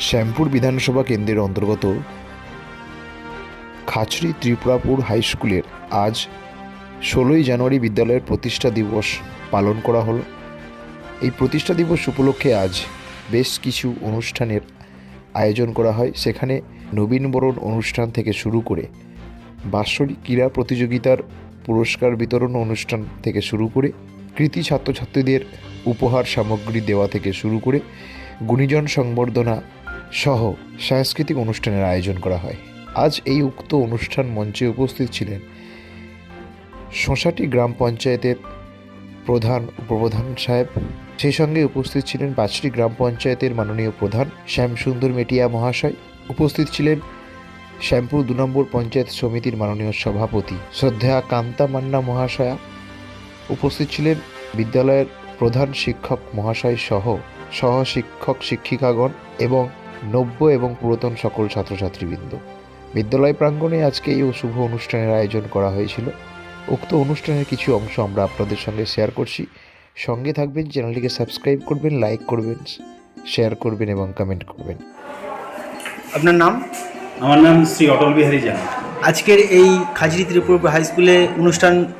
শ্যামপুর বিধানসভা কেন্দ্রের অন্তর্গত খাচড়ি ত্রিপুরাপুর হাই স্কুলের আজ ষোলোই জানুয়ারি বিদ্যালয়ের প্রতিষ্ঠা দিবস পালন করা হলো। এই প্রতিষ্ঠা দিবস উপলক্ষে আজ বেশ কিছু অনুষ্ঠানের আয়োজন করা হয়। সেখানে নবীনবরণ অনুষ্ঠান থেকে শুরু করে বাৎসরিক ক্রীড়া প্রতিযোগিতার পুরস্কার বিতরণ অনুষ্ঠান থেকে শুরু করে কৃতি ছাত্রছাত্রীদের উপহার সামগ্রী দেওয়া থেকে শুরু করে গুণীজন সংবর্ধনা সহ সাংস্কৃতিক অনুষ্ঠানের আয়োজন করা হয়। আজ এই উক্ত অনুষ্ঠান মঞ্চে উপস্থিত ছিলেন শোঁসাটি গ্রাম পঞ্চায়েতের প্রধান উপপ্রধান সাহেব। সেই সঙ্গে উপস্থিত ছিলেন বাছড়ি গ্রাম পঞ্চায়েতের মাননীয় প্রধান শ্যামসুন্দর মেটিয়া মহাশয়। উপস্থিত ছিলেন শ্যামপুর দু নম্বর পঞ্চায়েত সমিতির মাননীয় সভাপতি শ্রদ্ধা কান্তা মান্না মহাশয়া। উপস্থিত ছিলেন বিদ্যালয়ের প্রধান শিক্ষক মহাশয় সহ সহ শিক্ষক শিক্ষিকাগণ এবং নব্য এবং পুরাতন সকল ছাত্রছাত্রীবৃন্দ। বিদ্যালয় প্রাঙ্গণে আজকে এই শুভ অনুষ্ঠানের আয়োজন করা হয়েছিল। উক্ত অনুষ্ঠানের কিছু অংশ আমরা আপনাদের সঙ্গে শেয়ার করছি। সঙ্গে থাকবেন চ্যানেলটিকে সাবস্ক্রাইব করবেন লাইক করবেন শেয়ার করবেন এবং কমেন্ট করবেন। আপনার নাম? আমার নাম শ্রী অটল বিহারী জানা। আজকের এই খাজরি ত্রিপুরা হাই স্কুলে অনুষ্ঠান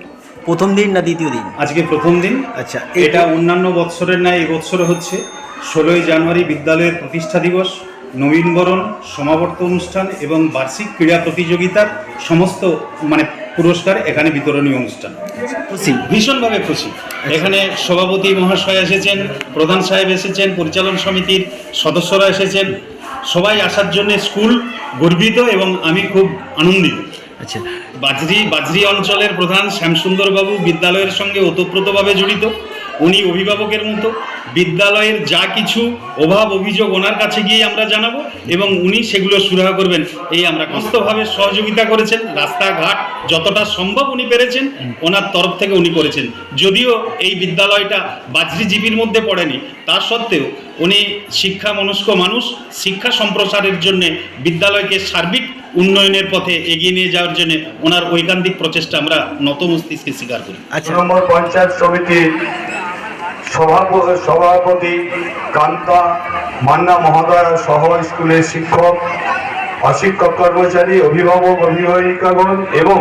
প্রথম দিন না দ্বিতীয় দিন? আজকে প্রথম দিন। আচ্ছা এটা অন্যান্য বৎসরের ন্যায় এবছরে হচ্ছে। ষোলোই জানুয়ারি বিদ্যালয়ের প্রতিষ্ঠা দিবস নবীনবরণ সমাবর্ত অনুষ্ঠান এবং বার্ষিক ক্রীড়া প্রতিযোগিতার সমস্ত মানে পুরস্কার এখানে বিতরণী অনুষ্ঠান। খুশি? ভীষণভাবে খুশি। এখানে সভাপতি মহাশয় এসেছেন প্রধান সাহেব এসেছেন পরিচালন সমিতির সদস্যরা এসেছেন। সবাই আসার জন্য স্কুল গর্বিত এবং আমি খুব আনন্দিত। আচ্ছা। বাজরি বাজরি অঞ্চলের প্রধান শ্যামসুন্দরবাবু বিদ্যালয়ের সঙ্গে ওতপ্রোতভাবে জড়িত। উনি অভিভাবকের মতো। বিদ্যালয়ের যা কিছু অভাব, অভিযোগ ওনার কাছে গিয়ে আমরা জানাব এবং উনি সেগুলো সুরাহা করবেন। এই আমরা কষ্টভাবে সহযোগিতা করেছেন। রাস্তাঘাট যতটা সম্ভব উনি পেরেছেন, ওনার তরফ থেকে উনি করেছেন। যদিও এই বিদ্যালয়টা বাজরিজীবীর মধ্যে পড়েনি, তা সত্ত্বেও উনি শিক্ষা মনস্ক মানুষ। শিক্ষা সম্প্রসারের জন্য বিদ্যালয়কে সার্বিক উন্নয়নের পথে এগিয়ে নিয়ে যাওয়ার জন্য ওনার ঐকান্তিক প্রচেষ্টা আমরা নত মস্তিষ্কে স্বীকার করি। আচ্ছা নম্বর পঞ্চায়েত সভাপ- সভাপতি কান্তা মান্না মহোদয় সহ স্কুলের শিক্ষক, অশিক্ষক কর্মচারী, অভিভাবক, অভিভাবিকাগণ এবং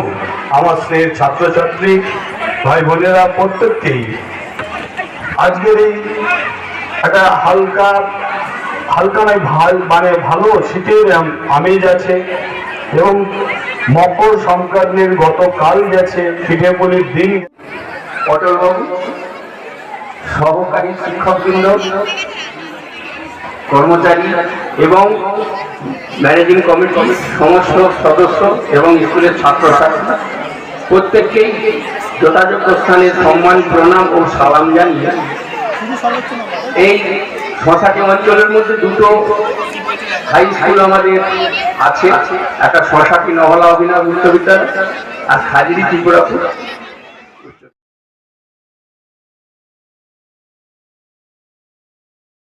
আমার স্নেহের ছাত্রছাত্রী, ভাই বোনেরা প্রত্যেককেই। আজকের এই একটা হালকা হালকা নয়, ভালো মানে ভালো শীতের আমেজ আছে এবং মকর সংক্রান্তির গতকাল গেছে পিঠেপুলির দিন। অটলবাবু সহকারী শিক্ষকবৃন্দ, কর্মচারী এবং ম্যানেজিং কমিটির সমস্ত সদস্য এবং স্কুলের ছাত্রছাত্রী প্রত্যেককেই যথাযোগ্য স্থানে সম্মান, প্রণাম ও সালাম জানিয়ে এই শশাটি অঞ্চলের মধ্যে দুটো হাই স্কুল আমাদের আছে। একটা শশাটি নহলা অভিনব উচ্চ বিদ্যালয় আর খাজরি ত্রিপুরাপুর।